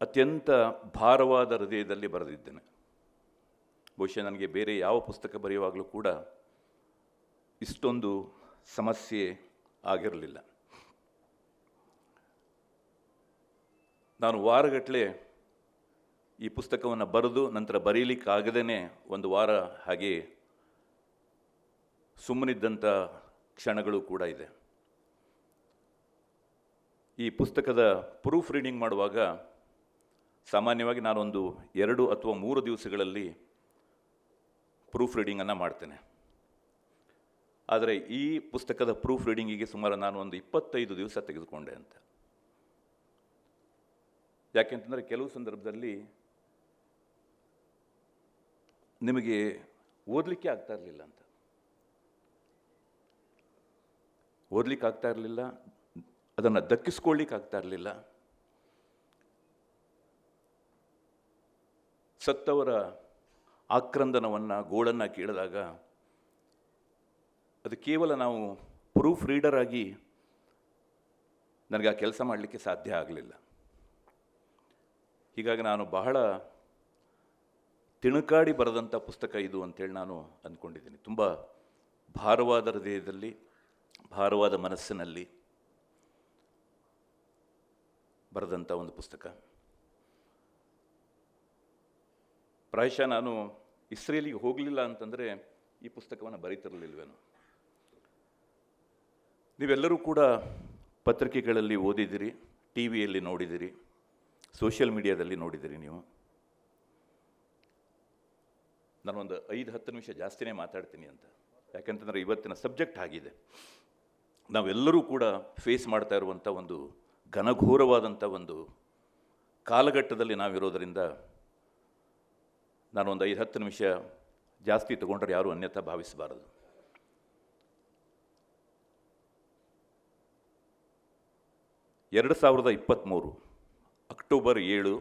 ಅತ್ಯಂತ ಭಾರವಾದ ಹೃದಯದಲ್ಲಿ ಬರೆದಿದ್ದೇನೆ. ಬಹುಶಃ ನನಗೆ ಬೇರೆ ಯಾವ ಪುಸ್ತಕ ಬರೆಯುವಾಗಲೂ ಕೂಡ ಇಷ್ಟೊಂದು ಸಮಸ್ಯೆ ಆಗಿರಲಿಲ್ಲ. ನಾನು ವಾರಗಟ್ಟಲೆ ಈ ಪುಸ್ತಕವನ್ನು ಬರೆದು ನಂತರ ಬರೀಲಿಕ್ಕಾಗದೇ ಒಂದು ವಾರ ಹಾಗೆ ಸುಮ್ಮನಿದ್ದಂಥ ಕ್ಷಣಗಳು ಕೂಡ ಇದೆ. ಈ ಪುಸ್ತಕದ ಪ್ರೂಫ್ ರೀಡಿಂಗ್ ಮಾಡುವಾಗ ಸಾಮಾನ್ಯವಾಗಿ ನಾನೊಂದು ಎರಡು ಅಥವಾ ಮೂರು ದಿವಸಗಳಲ್ಲಿ ಪ್ರೂಫ್ ರೀಡಿಂಗನ್ನು ಮಾಡ್ತೇನೆ. ಆದರೆ ಈ ಪುಸ್ತಕದ ಪ್ರೂಫ್ ರೀಡಿಂಗಿಗೆ ಸುಮಾರು ನಾನು ಒಂದು ಇಪ್ಪತ್ತೈದು ದಿವಸ ತೆಗೆದುಕೊಂಡೆ ಅಂತ. ಯಾಕೆಂತಂದರೆ ಕೆಲವು ಸಂದರ್ಭದಲ್ಲಿ ನಿಮಗೆ ಓದಲಿಕ್ಕೆ ಆಗ್ತಾ ಇರಲಿಲ್ಲ ಅಂತ. ಓದಲಿಕ್ಕೆ ಆಗ್ತಾ ಇರಲಿಲ್ಲ, ಅದನ್ನು ದಕ್ಕಿಸ್ಕೊಳ್ಳಿಕ್ಕೆ ಆಗ್ತಾ ಇರಲಿಲ್ಲ. ಸತ್ತವರ ಆಕ್ರಂದನವನ್ನು, ಗೋಳನ್ನು ಕೇಳಿದಾಗ ಅದು ಕೇವಲ ನಾವು ಪ್ರೂಫ್ ರೀಡರ್ ಆಗಿ ನನಗೆ ಆ ಕೆಲಸ ಮಾಡಲಿಕ್ಕೆ ಸಾಧ್ಯ ಆಗಲಿಲ್ಲ. ಹೀಗಾಗಿ ನಾನು ಬಹಳ ತಿಣುಕಾಡಿ ಬರೆದಂಥ ಪುಸ್ತಕ ಇದು ಅಂತೇಳಿ ನಾನು ಅಂದ್ಕೊಂಡಿದ್ದೀನಿ. ತುಂಬ ಭಾರವಾದ ಹೃದಯದಲ್ಲಿ, ಭಾರವಾದ ಮನಸ್ಸಿನಲ್ಲಿ ಬರೆದಂಥ ಒಂದು ಪುಸ್ತಕ. ಪ್ರಾಯಶಃ ನಾನು ಇಸ್ರೇಲಿಗೆ ಹೋಗಲಿಲ್ಲ ಅಂತಂದರೆ ಈ ಪುಸ್ತಕವನ್ನು ಬರೀತಿರಲಿಲ್ವೇನು. ನೀವೆಲ್ಲರೂ ಕೂಡ ಪತ್ರಿಕೆಗಳಲ್ಲಿ ಓದಿದಿರಿ ಟಿ ವಿಯಲ್ಲಿ ನೋಡಿದಿರಿ ಸೋಷಿಯಲ್ ಮೀಡಿಯಾದಲ್ಲಿ ನೋಡಿದಿರಿ ನೀವು. ನಾನೊಂದು ಐದು, ಹತ್ತು ನಿಮಿಷ ಜಾಸ್ತಿನೇ ಮಾತಾಡ್ತೀನಿ ಅಂತ. ಯಾಕಂತಂದರೆ ಇವತ್ತಿನ ಸಬ್ಜೆಕ್ಟ್ ಆಗಿದೆ. ನಾವೆಲ್ಲರೂ ಕೂಡ ಫೇಸ್ ಮಾಡ್ತಾ ಇರುವಂಥ ಒಂದು ಘನಘೋರವಾದಂಥ ಒಂದು ಕಾಲಘಟ್ಟದಲ್ಲಿ ನಾವಿರೋದರಿಂದ ನಾನೊಂದು ಐದು ಹತ್ತು ನಿಮಿಷ ಜಾಸ್ತಿ ತಗೊಂಡ್ರೆ ಯಾರೂ ಅನ್ಯಥಾ ಭಾವಿಸಬಾರದು. ಎರಡು ಸಾವಿರದ ಇಪ್ಪತ್ತ್ಮೂರು ಅಕ್ಟೋಬರ್ ಏಳು,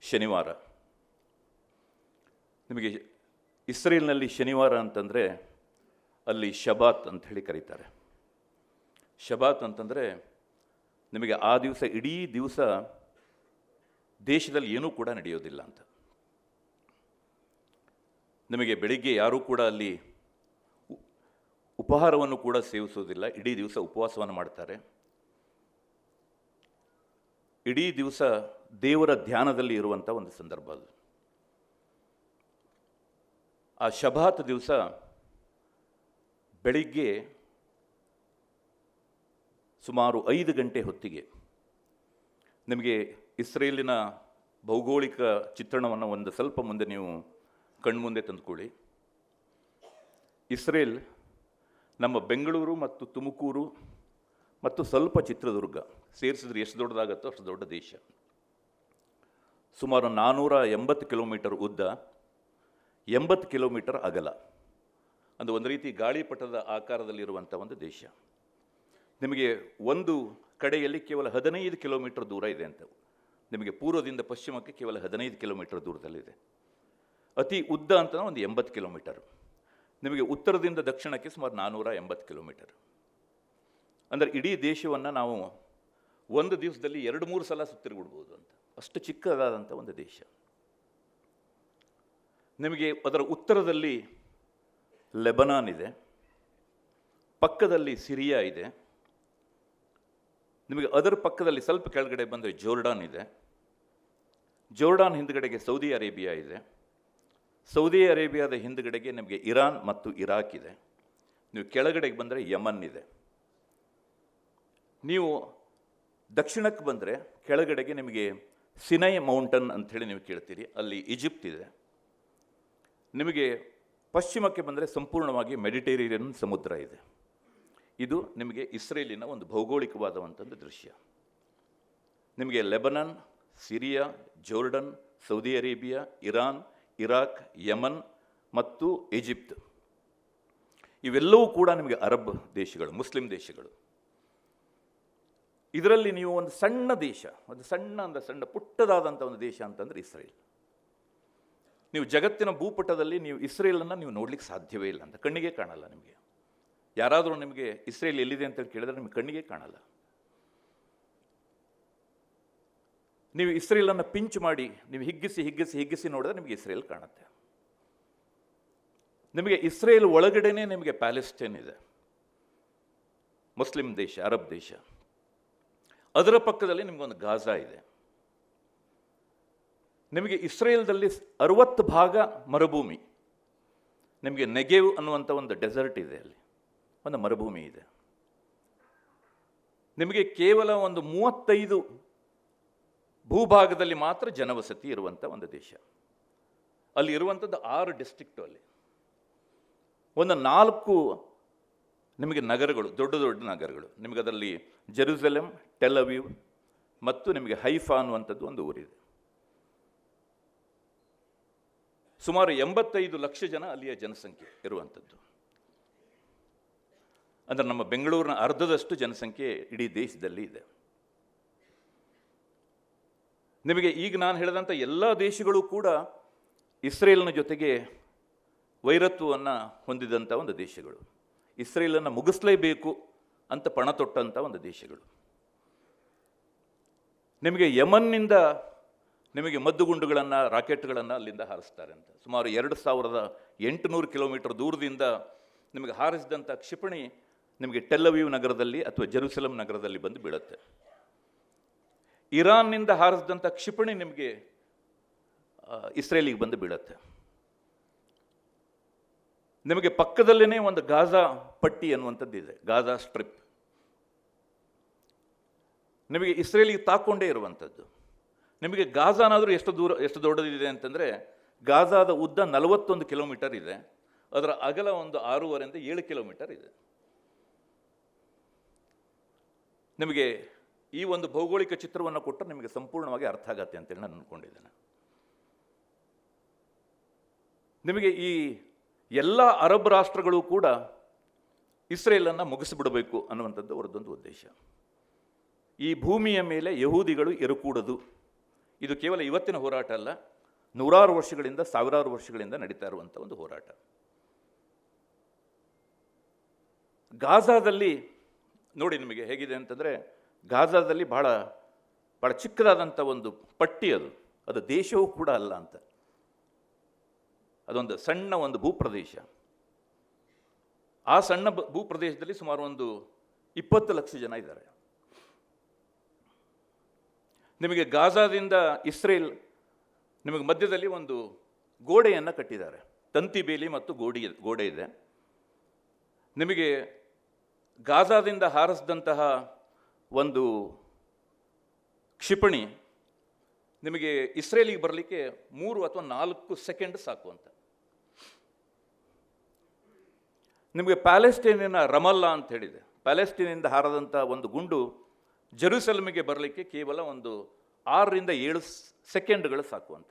ಶನಿವಾರ. ನಿಮಗೆ ಇಸ್ರೇಲ್ನಲ್ಲಿ ಶನಿವಾರ ಅಂತಂದರೆ ಅಲ್ಲಿ ಶಬಾತ್ ಅಂತ ಹೇಳಿ ಕರೀತಾರೆ. ಶಬಾತ್ ಅಂತಂದರೆ ನಿಮಗೆ ಆ ದಿವಸ ಇಡೀ ದಿವಸ ದೇಶದಲ್ಲಿ ಏನೂ ಕೂಡ ನಡೆಯೋದಿಲ್ಲ ಅಂತ. ನಿಮಗೆ ಬೆಳಿಗ್ಗೆ ಯಾರೂ ಕೂಡ ಅಲ್ಲಿ ಉಪಹಾರವನ್ನು ಕೂಡ ಸೇವಿಸೋದಿಲ್ಲ ಇಡೀ ದಿವಸ ಉಪವಾಸವನ್ನು ಮಾಡ್ತಾರೆ. ಇಡೀ ದಿವಸ ದೇವರ ಧ್ಯಾನದಲ್ಲಿ ಇರುವಂಥ ಒಂದು ಸಂದರ್ಭ ಅದು. ಆ ಶಬಾತ್ ದಿವಸ ಬೆಳಿಗ್ಗೆ ಸುಮಾರು ಐದು ಗಂಟೆ ಹೊತ್ತಿಗೆ ನಿಮಗೆ ಇಸ್ರೇಲಿನ ಭೌಗೋಳಿಕ ಚಿತ್ರಣವನ್ನು ಒಂದು ಸ್ವಲ್ಪ ಮುಂದೆ ನೀವು ಕಣ್ಮುಂದೆ ತಂದುಕೊಳ್ಳಿ. ಇಸ್ರೇಲ್ ನಮ್ಮ ಬೆಂಗಳೂರು ಮತ್ತು ತುಮಕೂರು ಮತ್ತು ಸ್ವಲ್ಪ ಚಿತ್ರದುರ್ಗ ಸೇರಿಸಿದ್ರೆ ಎಷ್ಟು ದೊಡ್ಡದಾಗತ್ತೋ ಅಷ್ಟು ದೊಡ್ಡ ದೇಶ. ಸುಮಾರು ನಾನ್ನೂರ ಎಂಬತ್ತು ಕಿಲೋಮೀಟರ್ ಉದ್ದ, ಎಂಬತ್ತು ಕಿಲೋಮೀಟರ್ ಅಗಲ. ಅದು ಒಂದು ರೀತಿ ಗಾಳಿಪಟದ ಆಕಾರದಲ್ಲಿರುವಂಥ ಒಂದು ದೇಶ. ನಿಮಗೆ ಒಂದು ಕಡೆಯಲ್ಲಿ ಕೇವಲ ಹದಿನೈದು ಕಿಲೋಮೀಟರ್ ದೂರ ಇದೆ ಅಂತ ನಿಮಗೆ ಪೂರ್ವದಿಂದ ಪಶ್ಚಿಮಕ್ಕೆ ಕೇವಲ ಹದಿನೈದು ಕಿಲೋಮೀಟರ್ ದೂರದಲ್ಲಿದೆ. ಅತಿ ಉದ್ದ ಅಂತ ಒಂದು ಎಂಬತ್ತು ಕಿಲೋಮೀಟರ್. ನಿಮಗೆ ಉತ್ತರದಿಂದ ದಕ್ಷಿಣಕ್ಕೆ ಸುಮಾರು ನಾನ್ನೂರ ಎಂಬತ್ತು ಕಿಲೋಮೀಟರ್. ಅಂದರೆ ಇಡೀ ದೇಶವನ್ನು ನಾವು ಒಂದು ದಿವಸದಲ್ಲಿ ಎರಡು ಮೂರು ಸಲ ಸುತ್ತಿರ್ಬಿಡ್ಬೋದು ಅಂತ. ಅಷ್ಟು ಚಿಕ್ಕದಾದಂಥ ಒಂದು ದೇಶ. ನಿಮಗೆ ಅದರ ಉತ್ತರದಲ್ಲಿ ಲೆಬನಾನ್ ಇದೆ. ಪಕ್ಕದಲ್ಲಿ ಸಿರಿಯಾ ಇದೆ. ನಿಮಗೆ ಅದರ ಪಕ್ಕದಲ್ಲಿ ಸ್ವಲ್ಪ ಕೆಳಗಡೆ ಬಂದರೆ ಜೋರ್ಡಾನ್ ಇದೆ. ಜೋರ್ಡಾನ್ ಹಿಂದ್ಗಡೆಗೆ ಸೌದಿ ಅರೇಬಿಯಾ ಇದೆ. ಸೌದಿ ಅರೇಬಿಯಾದ ಹಿಂದುಗಡೆಗೆ ನಿಮಗೆ ಇರಾನ್ ಮತ್ತು ಇರಾಕ್ ಇದೆ. ನೀವು ಕೆಳಗಡೆಗೆ ಬಂದರೆ ಯಮನ್ ಇದೆ. ನೀವು ದಕ್ಷಿಣಕ್ಕೆ ಬಂದರೆ ಕೆಳಗಡೆಗೆ ನಿಮಗೆ ಸಿನೈ ಮೌಂಟನ್ ಅಂಥೇಳಿ ನೀವು ಕೇಳ್ತೀರಿ. ಅಲ್ಲಿ ಈಜಿಪ್ಟ್ ಇದೆ. ನಿಮಗೆ ಪಶ್ಚಿಮಕ್ಕೆ ಬಂದರೆ ಸಂಪೂರ್ಣವಾಗಿ ಮೆಡಿಟೇರಿಯನ್ ಸಮುದ್ರ ಇದೆ. ಇದು ನಿಮಗೆ ಇಸ್ರೇಲಿನ ಒಂದು ಭೌಗೋಳಿಕವಾದವಂಥದ್ದು ದೃಶ್ಯ. ನಿಮಗೆ Lebanon, Syria, Jordan, Saudi Arabia, Iran Iraq, Yemen ಮತ್ತು ಈಜಿಪ್ಟ್. ಇವೆಲ್ಲವೂ ಕೂಡ ನಿಮಗೆ ಅರಬ್ ದೇಶಗಳು, ಮುಸ್ಲಿಂ ದೇಶಗಳು. ಇದರಲ್ಲಿ ನೀವು ಒಂದು ಸಣ್ಣ ದೇಶ, ಒಂದು ಸಣ್ಣ ಅಂದರೆ ಸಣ್ಣ ಪುಟ್ಟದಾದಂಥ ಒಂದು ದೇಶ ಅಂತಂದರೆ ಇಸ್ರೇಲ್. ನೀವು ಜಗತ್ತಿನ ಭೂಪಟದಲ್ಲಿ ನೀವು ಇಸ್ರೇಲನ್ನು ನೀವು ನೋಡ್ಲಿಕ್ಕೆ ಸಾಧ್ಯವೇ ಇಲ್ಲ ಅಂತ, ಕಣ್ಣಿಗೆ ಕಾಣಲ್ಲ ನಿಮಗೆ. ಯಾರಾದರೂ ನಿಮಗೆ ಇಸ್ರೇಲ್ ಎಲ್ಲಿದೆ ಅಂತ ಕೇಳಿದ್ರೆ ನಿಮಗೆ ಕಣ್ಣಿಗೆ ಕಾಣಲ್ಲ. ನೀವು ಇಸ್ರೇಲನ್ನು ಪಿಂಚ್ ಮಾಡಿ, ನೀವು ಹಿಗ್ಗಿಸಿ ಹಿಗ್ಗಿಸಿ ಹಿಗ್ಗಿಸಿ ನೋಡಿದ್ರೆ ನಿಮಗೆ ಇಸ್ರೇಲ್ ಕಾಣುತ್ತೆ. ನಿಮಗೆ ಇಸ್ರೇಲ್ ಒಳಗಡೆನೇ ನಿಮಗೆ ಪ್ಯಾಲೆಸ್ಟೈನ್ ಇದೆ. ಮುಸ್ಲಿಂ ದೇಶ, ಅರಬ್ ದೇಶ. ಅದರ ಪಕ್ಕದಲ್ಲಿ ನಿಮಗೊಂದು ಗಾಜಾ ಇದೆ. ನಿಮಗೆ ಇಸ್ರೇಲ್ದಲ್ಲಿ ಅರವತ್ತು ಭಾಗ ಮರುಭೂಮಿ. ನಿಮಗೆ ನೆಗೆವ್ ಅನ್ನುವಂಥ ಒಂದು ಡೆಸರ್ಟ್ ಇದೆ ಅಲ್ಲಿ. ಒಂದು ಮರುಭೂಮಿ ಇದೆ. ನಿಮಗೆ ಕೇವಲ ಒಂದು ಮೂವತ್ತೈದು ಭೂಭಾಗದಲ್ಲಿ ಮಾತ್ರ ಜನವಸತಿ ಇರುವಂಥ ಒಂದು ದೇಶ. ಅಲ್ಲಿ ಇರುವಂಥದ್ದು ಆರು ಡಿಸ್ಟ್ರಿಕ್ಟು ಅಲ್ಲಿ. ಒಂದು ನಾಲ್ಕು ನಿಮಗೆ ನಗರಗಳು, ದೊಡ್ಡ ದೊಡ್ಡ ನಗರಗಳು. ನಿಮಗೆ ಅದರಲ್ಲಿ ಜೆರೂಸಲೆಮ್ ಟೆಲವಿವ್ ಮತ್ತು ನಿಮಗೆ ಹೈಫಾ ಅನ್ನುವಂಥದ್ದು ಒಂದು ಊರಿದೆ. ಸುಮಾರು ಎಂಬತ್ತೈದು ಲಕ್ಷ ಜನ ಅಲ್ಲಿಯ ಜನಸಂಖ್ಯೆ ಇರುವಂಥದ್ದು. ಅಂದರೆ ನಮ್ಮ ಬೆಂಗಳೂರಿನ ಅರ್ಧದಷ್ಟು ಜನಸಂಖ್ಯೆ ಇಡೀ ದೇಶದಲ್ಲಿ ಇದೆ. ನಿಮಗೆ ಈಗ ನಾನು ಹೇಳಿದಂಥ ಎಲ್ಲ ದೇಶಗಳು ಕೂಡ ಇಸ್ರೇಲ್ನ ಜೊತೆಗೆ ವೈರತ್ವವನ್ನು ಹೊಂದಿದಂಥ ಒಂದು ದೇಶಗಳು. ಇಸ್ರೇಲನ್ನು ಮುಗಿಸ್ಲೇಬೇಕು ಅಂತ ಪಣ ತೊಟ್ಟಂಥ ಒಂದು ದೇಶಗಳು. ನಿಮಗೆ ಯಮನ್ನಿಂದ ನಿಮಗೆ ಮದ್ದುಗುಂಡುಗಳನ್ನು, ರಾಕೆಟ್ಗಳನ್ನು ಅಲ್ಲಿಂದ ಹಾರಿಸ್ತಾರೆ ಅಂತ. ಸುಮಾರು ಎರಡು ಸಾವಿರದ ಎಂಟುನೂರು ಕಿಲೋಮೀಟರ್ ದೂರದಿಂದ ನಿಮಗೆ ಹಾರಿಸಿದಂಥ ಕ್ಷಿಪಣಿ ನಿಮಗೆ ಟೆಲ್ಲವೀವ್ ನಗರದಲ್ಲಿ ಅಥವಾ ಜೆರುಸಲಂ ನಗರದಲ್ಲಿ ಬಂದು ಬೀಳುತ್ತೆ. ಇರಾನ್ನಿಂದ ಹಾರಿಸಿದಂಥ ಕ್ಷಿಪಣಿ ನಿಮಗೆ ಇಸ್ರೇಲಿಗೆ ಬಂದು ಬೀಳುತ್ತೆ. ನಿಮಗೆ ಪಕ್ಕದಲ್ಲೇ ಒಂದು ಗಾಜಾ ಪಟ್ಟಿ ಅನ್ನುವಂಥದ್ದು ಇದೆ ಗಾಜಾ ಸ್ಟ್ರಿಪ್. ನಿಮಗೆ ಇಸ್ರೇಲಿಗೆ ತಾಕೊಂಡೇ ಇರುವಂಥದ್ದು. ನಿಮಗೆ ಗಾಜಾನಾದರೂ ಎಷ್ಟು ದೂರ, ಎಷ್ಟು ದೊಡ್ಡದಿದೆ ಅಂತಂದರೆ, ಗಾಜಾದ ಉದ್ದ ನಲವತ್ತೊಂದು ಕಿಲೋಮೀಟರ್ ಇದೆ. ಅದರ ಅಗಲ ಒಂದು ಆರೂವರೆಯಿಂದ ಏಳು ಕಿಲೋಮೀಟರ್ ಇದೆ. ನಿಮಗೆ ಈ ಒಂದು ಭೌಗೋಳಿಕ ಚಿತ್ರವನ್ನು ಕೊಟ್ಟರೆ ನಿಮಗೆ ಸಂಪೂರ್ಣವಾಗಿ ಅರ್ಥ ಆಗತ್ತೆ ಅಂತೇಳಿ ನಾನು ಅಂದ್ಕೊಂಡಿದ್ದೇನೆ ನಿಮಗೆ ಈ ಎಲ್ಲ ಅರಬ್ ರಾಷ್ಟ್ರಗಳು ಕೂಡ ಇಸ್ರೇಲನ್ನು ಮುಗಿಸಿಬಿಡಬೇಕು ಅನ್ನುವಂಥದ್ದು ಅವರದ್ದೊಂದು ಉದ್ದೇಶ. ಈ ಭೂಮಿಯ ಮೇಲೆ ಯಹೂದಿಗಳು ಇರಕೂಡದು ಇದು ಕೇವಲ ಇವತ್ತಿನ ಹೋರಾಟ ಅಲ್ಲ, ನೂರಾರು ವರ್ಷಗಳಿಂದ, ಸಾವಿರಾರು ವರ್ಷಗಳಿಂದ ನಡೀತಾ ಇರುವಂಥ ಒಂದು ಹೋರಾಟ. ಗಾಜಾದಲ್ಲಿ ನೋಡಿ ನಿಮಗೆ ಹೇಗಿದೆ ಅಂತಂದರೆ ಗಾಜಾದಲ್ಲಿ ಭಾಳ ಬಹಳ ಚಿಕ್ಕದಾದಂಥ ಒಂದು ಪಟ್ಟಿ ಅದು. ಅದು ದೇಶವೂ ಕೂಡ ಅಲ್ಲ ಅಂತ. ಅದೊಂದು ಸಣ್ಣ ಒಂದು ಭೂಪ್ರದೇಶ. ಆ ಸಣ್ಣ ಭೂಪ್ರದೇಶದಲ್ಲಿ ಸುಮಾರು ಒಂದು ಇಪ್ಪತ್ತು ಲಕ್ಷ ಜನ ಇದ್ದಾರೆ. ನಿಮಗೆ ಗಾಜಾದಿಂದ ಇಸ್ರೇಲ್, ನಿಮಗೆ ಮಧ್ಯದಲ್ಲಿ ಒಂದು ಗೋಡೆಯನ್ನು ಕಟ್ಟಿದ್ದಾರೆ. ತಂತಿ ಬೇಲಿ ಮತ್ತು ಗೋಡಿ, ಗೋಡೆ ಇದೆ. ನಿಮಗೆ ಗಾಜಾದಿಂದ ಹಾರಿಸಿದಂತಹ ಒಂದು ಕ್ಷಿಪಣಿ ನಿಮಗೆ ಇಸ್ರೇಲಿಗೆ ಬರಲಿಕ್ಕೆ ಮೂರು ಅಥವಾ ನಾಲ್ಕು ಸೆಕೆಂಡ್ ಸಾಕು ಅಂತ. ನಿಮಗೆ ಪ್ಯಾಲೆಸ್ಟೈನಿನ ರಮಲ್ಲಾ ಅಂತ ಹೇಳಿದೆ. ಪ್ಯಾಲೆಸ್ಟೈನಿಂದ ಹಾರದಂಥ ಒಂದು ಗುಂಡು ಜೆರೂಸಲಮಿಗೆ ಬರಲಿಕ್ಕೆ ಕೇವಲ ಒಂದು ಆರರಿಂದ ಏಳು ಸೆಕೆಂಡ್ಗಳು ಸಾಕು ಅಂತ.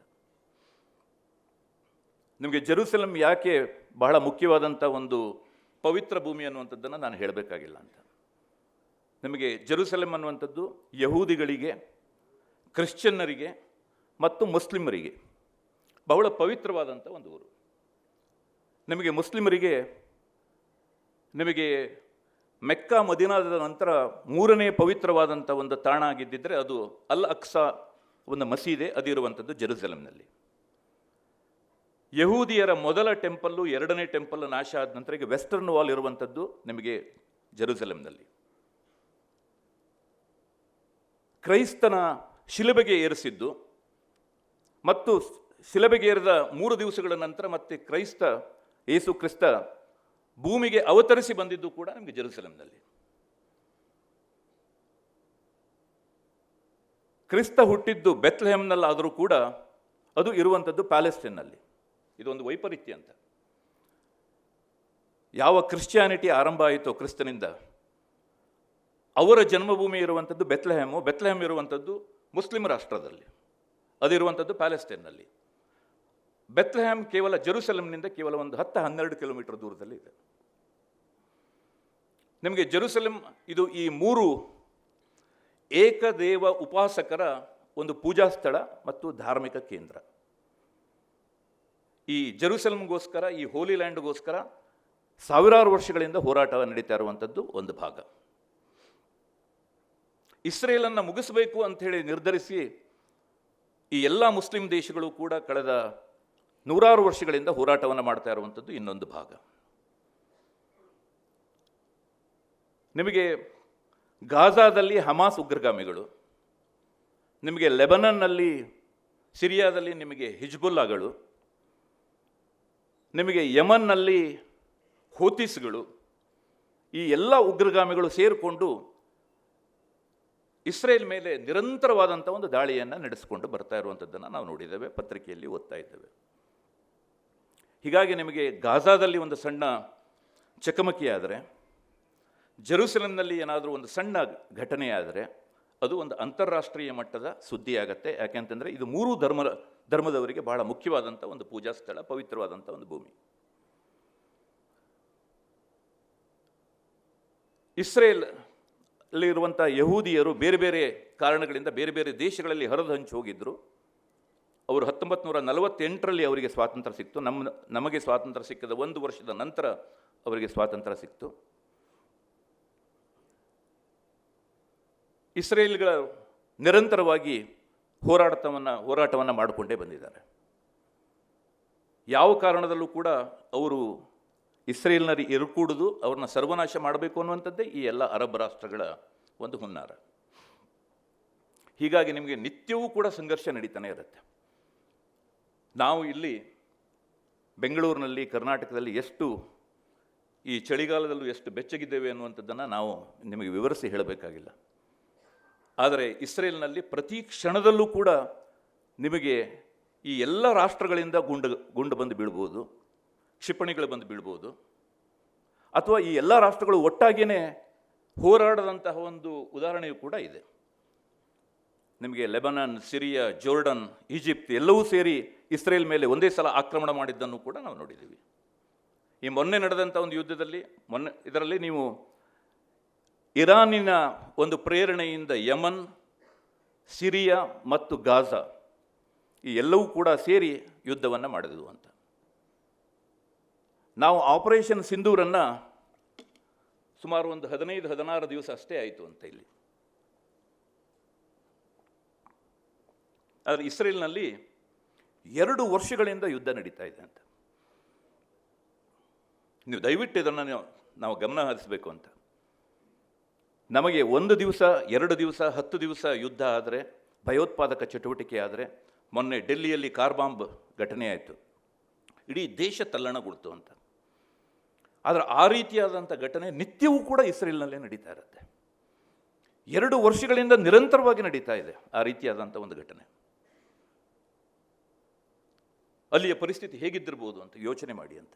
ನಿಮಗೆ ಜೆರೂಸಲಮ್ ಯಾಕೆ ಬಹಳ ಮುಖ್ಯವಾದಂಥ ಒಂದು ಪವಿತ್ರ ಭೂಮಿ ಅನ್ನುವಂಥದ್ದನ್ನು ನಾನು ಹೇಳಬೇಕಾಗಿಲ್ಲ ಅಂತ. ನಿಮಗೆ ಜೆರುಸಲೆಮ್ ಅನ್ನುವಂಥದ್ದು ಯಹೂದಿಗಳಿಗೆ, ಕ್ರಿಶ್ಚಿಯನ್ನರಿಗೆ ಮತ್ತು ಮುಸ್ಲಿಮರಿಗೆ. ಬಹಳ ಪವಿತ್ರವಾದಂಥ ಒಂದು ಊರು. ನಿಮಗೆ ಮುಸ್ಲಿಮರಿಗೆ, ನಿಮಗೆ ಮೆಕ್ಕಾ ಮದಿನಾದ ನಂತರ ಮೂರನೇ ಪವಿತ್ರವಾದಂಥ ಒಂದು ತಾಣ ಆಗಿದ್ದಿದ್ದರೆ ಅದು ಅಲ್ ಅಕ್ಸಾ ಒಂದು ಮಸೀದೆ ಅದಿರುವಂಥದ್ದು ಜೆರುಸಲೆಮ್ನಲ್ಲಿ ಯಹೂದಿಯರ ಮೊದಲ ಟೆಂಪಲ್ಲು ಎರಡನೇ ಟೆಂಪಲ್ ನಾಶ ಆದ ನಂತರ ಈಗ ವೆಸ್ಟರ್ನ್ ವಾಲ್ ಇರುವಂಥದ್ದು ನಿಮಗೆ ಜೆರುಸಲೆಂನಲ್ಲಿ. ಕ್ರೈಸ್ತನ ಶಿಲಬೆಗೆ ಏರಿಸಿದ್ದು ಮತ್ತು ಶಿಲುಬೆಗೆ ಏರಿದ ಮೂರು ದಿವಸಗಳ ನಂತರ ಮತ್ತೆ ಕ್ರೈಸ್ತ ಯೇಸು ಕ್ರಿಸ್ತ ಭೂಮಿಗೆ ಅವತರಿಸಿ ಬಂದಿದ್ದು ಕೂಡ ನಮಗೆ ಜೆರುಸಲೆಂನಲ್ಲಿ. ಕ್ರಿಸ್ತ ಹುಟ್ಟಿದ್ದು ಬೆತ್ಲೆಹೆಮ್ನಲ್ಲಾದರೂ ಕೂಡ ಅದು ಇರುವಂಥದ್ದು ಪ್ಯಾಲೆಸ್ಟೈನ್ನಲ್ಲಿ. ಇದೊಂದು ವೈಪರೀತ್ಯ ಅಂತ. ಯಾವ ಕ್ರಿಶ್ಚಿಯಾನಿಟಿ ಆರಂಭ ಆಯಿತೋ ಕ್ರಿಸ್ತನಿಂದ ಅವರ ಜನ್ಮಭೂಮಿ ಇರುವಂಥದ್ದು ಬೆತ್ಲೆಹೆಮು. ಬೆತ್ಲೆಹೆಮ್ ಇರುವಂಥದ್ದು ಮುಸ್ಲಿಂ ರಾಷ್ಟ್ರದಲ್ಲಿ. ಅದಿರುವಂಥದ್ದು ಪ್ಯಾಲೆಸ್ಟೈನ್ನಲ್ಲಿ. ಬೆತ್ಲೆಹೆಮ್ ಕೇವಲ ಜೆರುಸಲೆಂನಿಂದ ಕೇವಲ ಒಂದು ಹತ್ತು ಹನ್ನೆರಡು ಕಿಲೋಮೀಟರ್ ದೂರದಲ್ಲಿ ಇದೆ. ನಿಮಗೆ ಜೆರುಸಲೆಂ ಇದು ಈ ಮೂರು ಏಕದೇವ ಉಪಾಸಕರ ಒಂದು ಪೂಜಾ ಸ್ಥಳ ಮತ್ತು ಧಾರ್ಮಿಕ ಕೇಂದ್ರ. ಈ ಜೆರುಸಲೆಂಗೋಸ್ಕರ ಈ ಹೋಲಿ ಲ್ಯಾಂಡ್ಗೋಸ್ಕರ ಸಾವಿರಾರು ವರ್ಷಗಳಿಂದ ಹೋರಾಟ ನಡೀತಾ ಇರುವಂಥದ್ದು ಒಂದು ಭಾಗ. ಇಸ್ರೇಲನ್ನು ಮುಗಿಸಬೇಕು ಅಂಥೇಳಿ ನಿರ್ಧರಿಸಿ ಈ ಎಲ್ಲ ಮುಸ್ಲಿಂ ದೇಶಗಳು ಕೂಡ ಕಳೆದ ನೂರಾರು ವರ್ಷಗಳಿಂದ ಹೋರಾಟವನ್ನು ಮಾಡ್ತಾ ಇರುವಂಥದ್ದು ಇನ್ನೊಂದು ಭಾಗ. ನಿಮಗೆ ಗಾಜಾದಲ್ಲಿ ಹಮಾಸ್ ಉಗ್ರಗಾಮಿಗಳು, ನಿಮಗೆ ಲೆಬನನ್ನಲ್ಲಿ, ಸಿರಿಯಾದಲ್ಲಿ ನಿಮಗೆ ಹಿಜ್ಬುಲ್ಲಾಗಳು, ನಿಮಗೆ ಯಮನ್ನಲ್ಲಿ ಹೋತಿಸ್ಗಳು, ಈ ಎಲ್ಲ ಉಗ್ರಗಾಮಿಗಳು ಸೇರಿಕೊಂಡು ಇಸ್ರೇಲ್ ಮೇಲೆ ನಿರಂತರವಾದಂಥ ಒಂದು ದಾಳಿಯನ್ನು ನಡೆಸಿಕೊಂಡು ಬರ್ತಾ ಇರುವಂಥದ್ದನ್ನು ನಾವು ನೋಡಿದ್ದೇವೆ, ಪತ್ರಿಕೆಯಲ್ಲಿ ಓದ್ತಾ ಇದ್ದೇವೆ. ಹೀಗಾಗಿ ನಿಮಗೆ ಗಾಜಾದಲ್ಲಿ ಒಂದು ಸಣ್ಣ ಚಕಮಕಿ ಆದರೆ ಜೆರೂಸಲಂನಲ್ಲಿ ಏನಾದರೂ ಒಂದು ಸಣ್ಣ ಘಟನೆಯಾದರೆ, ಅದು ಒಂದು ಅಂತಾರಾಷ್ಟ್ರೀಯ ಮಟ್ಟದ ಸುದ್ದಿ ಆಗತ್ತೆ ಯಾಕೆಂತಂದರೆ ಇದು ಮೂರೂ ಧರ್ಮ, ಧರ್ಮದವರಿಗೆ ಬಹಳ ಮುಖ್ಯವಾದಂಥ ಒಂದು ಪೂಜಾ ಸ್ಥಳ ಪವಿತ್ರವಾದಂಥ ಒಂದು ಭೂಮಿ. ಇಸ್ರೇಲ್ ಅಲ್ಲಿರುವಂಥ ಯಹೂದಿಯರು ಬೇರೆ ಬೇರೆ ಕಾರಣಗಳಿಂದ ಬೇರೆ ಬೇರೆ ದೇಶಗಳಲ್ಲಿ ಹರಿದು ಹಂಚಿ ಹೋಗಿದ್ದರು ಅವರು ಹತ್ತೊಂಬತ್ತು ನೂರ ನಲವತ್ತೆಂಟರಲ್ಲಿ ಅವರಿಗೆ ಸ್ವಾತಂತ್ರ್ಯ ಸಿಕ್ತು. ನಮ್ಮ, ನಮಗೆ ಸ್ವಾತಂತ್ರ್ಯ ಸಿಕ್ಕಿದ ಒಂದು ವರ್ಷದ ನಂತರ ಅವರಿಗೆ ಸ್ವಾತಂತ್ರ್ಯ ಸಿಕ್ತು. ಇಸ್ರೇಲ್ಗಳ ನಿರಂತರವಾಗಿ ಹೋರಾಟವನ್ನು ಹೋರಾಟವನ್ನು ಮಾಡಿಕೊಂಡೇ ಬಂದಿದ್ದಾರೆ. ಯಾವ ಕಾರಣದಲ್ಲೂ ಕೂಡ ಅವರು ಇಸ್ರೇಲ್ನರಿ ಇರುಕೂಡುದು ಅವ್ರನ್ನ ಸರ್ವನಾಶ ಮಾಡಬೇಕು ಅನ್ನುವಂಥದ್ದೇ ಈ ಎಲ್ಲ ಅರಬ್ ರಾಷ್ಟ್ರಗಳ ಒಂದು ಹುನ್ನಾರ. ಹೀಗಾಗಿ ನಿಮಗೆ ನಿತ್ಯವೂ ಕೂಡ ಸಂಘರ್ಷ ನಡೀತಾನೆ ಇರುತ್ತೆ. ನಾವು ಇಲ್ಲಿ ಬೆಂಗಳೂರಿನಲ್ಲಿ, ಕರ್ನಾಟಕದಲ್ಲಿ ಎಷ್ಟು ಈ ಚಳಿಗಾಲದಲ್ಲೂ ಎಷ್ಟು ಬೆಚ್ಚಗಿದ್ದೇವೆ ಅನ್ನುವಂಥದ್ದನ್ನು ನಾವು ನಿಮಗೆ ವಿವರಿಸಿ ಹೇಳಬೇಕಾಗಿಲ್ಲ. ಆದರೆ ಇಸ್ರೇಲ್ನಲ್ಲಿ ಪ್ರತಿ ಕ್ಷಣದಲ್ಲೂ ಕೂಡ ನಿಮಗೆ ಈ ಎಲ್ಲ ರಾಷ್ಟ್ರಗಳಿಂದ ಗುಂಡು ಗುಂಡು ಬಂದು ಬೀಳ್ಬೋದು. ಕ್ಷಿಪಣಿಗಳು ಬಂದು ಬೀಳ್ಬೋದು. ಅಥವಾ ಈ ಎಲ್ಲ ರಾಷ್ಟ್ರಗಳು ಒಟ್ಟಾಗಿಯೇ ಹೋರಾಡದಂತಹ ಒಂದು ಉದಾಹರಣೆಯೂ ಕೂಡ ಇದೆ. ನಿಮಗೆ ಲೆಬನನ್, ಸಿರಿಯಾ, ಜೋರ್ಡನ್, ಈಜಿಪ್ಟ್ ಎಲ್ಲವೂ ಸೇರಿ ಇಸ್ರೇಲ್ ಮೇಲೆ ಒಂದೇ ಸಲ ಆಕ್ರಮಣ ಮಾಡಿದ್ದನ್ನು ಕೂಡ ನಾವು ನೋಡಿದ್ದೀವಿ. ಈ ಮೊನ್ನೆ ನಡೆದಂಥ ಒಂದು ಯುದ್ಧದಲ್ಲಿ, ಮೊನ್ನೆ ಇದರಲ್ಲಿ ನೀವು ಇರಾನಿನ ಒಂದು ಪ್ರೇರಣೆಯಿಂದ ಯಮನ್, ಸಿರಿಯಾ ಮತ್ತು ಗಾಜಾ ಈ ಎಲ್ಲವೂ ಕೂಡ ಸೇರಿ ಯುದ್ಧವನ್ನು ಮಾಡಿದವು ಅಂತ. ನಾವು ಆಪರೇಷನ್ ಸಿಂಧೂರನ್ನು ಸುಮಾರು ಒಂದು ಹದಿನೈದು, ಹದಿನಾರು ದಿವಸ ಅಷ್ಟೇ ಆಯಿತು ಅಂತ ಇಲ್ಲಿ. ಆದರೆ ಇಸ್ರೇಲ್ನಲ್ಲಿ ಎರಡು ವರ್ಷಗಳಿಂದ ಯುದ್ಧ ನಡೀತಾ ಇದೆ ಅಂತ. ನೀವು ದಯವಿಟ್ಟು ಇದನ್ನು ನೀವು ಗಮನ ಹರಿಸಬೇಕು ಅಂತ. ನಮಗೆ ಒಂದು ದಿವಸ, ಎರಡು ದಿವಸ, ಹತ್ತು ದಿವಸ ಯುದ್ಧ ಆದರೆ, ಭಯೋತ್ಪಾದಕ ಚಟುವಟಿಕೆ ಆದರೆ, ಮೊನ್ನೆ ಡೆಲ್ಲಿಯಲ್ಲಿ ಕಾರ್ ಬಾಂಬ್ ಘಟನೆ ಆಯಿತು. ಇಡೀ ದೇಶ ತಲ್ಲಣಗೊಳ್ತು ಅಂತ. ಆದರೆ ಆ ರೀತಿಯಾದಂಥ ಘಟನೆ ನಿತ್ಯವೂ ಕೂಡ ಇಸ್ರೇಲ್ನಲ್ಲೇ ನಡೀತಾ ಇರುತ್ತೆ. ಎರಡು ವರ್ಷಗಳಿಂದ ನಿರಂತರವಾಗಿ ನಡೀತಾ ಇದೆ ಆ ರೀತಿಯಾದಂಥ ಒಂದು ಘಟನೆ. ಅಲ್ಲಿಯ ಪರಿಸ್ಥಿತಿ ಹೇಗಿದ್ದಿರ್ಬೋದು ಅಂತ ಯೋಚನೆ ಮಾಡಿ ಅಂತ.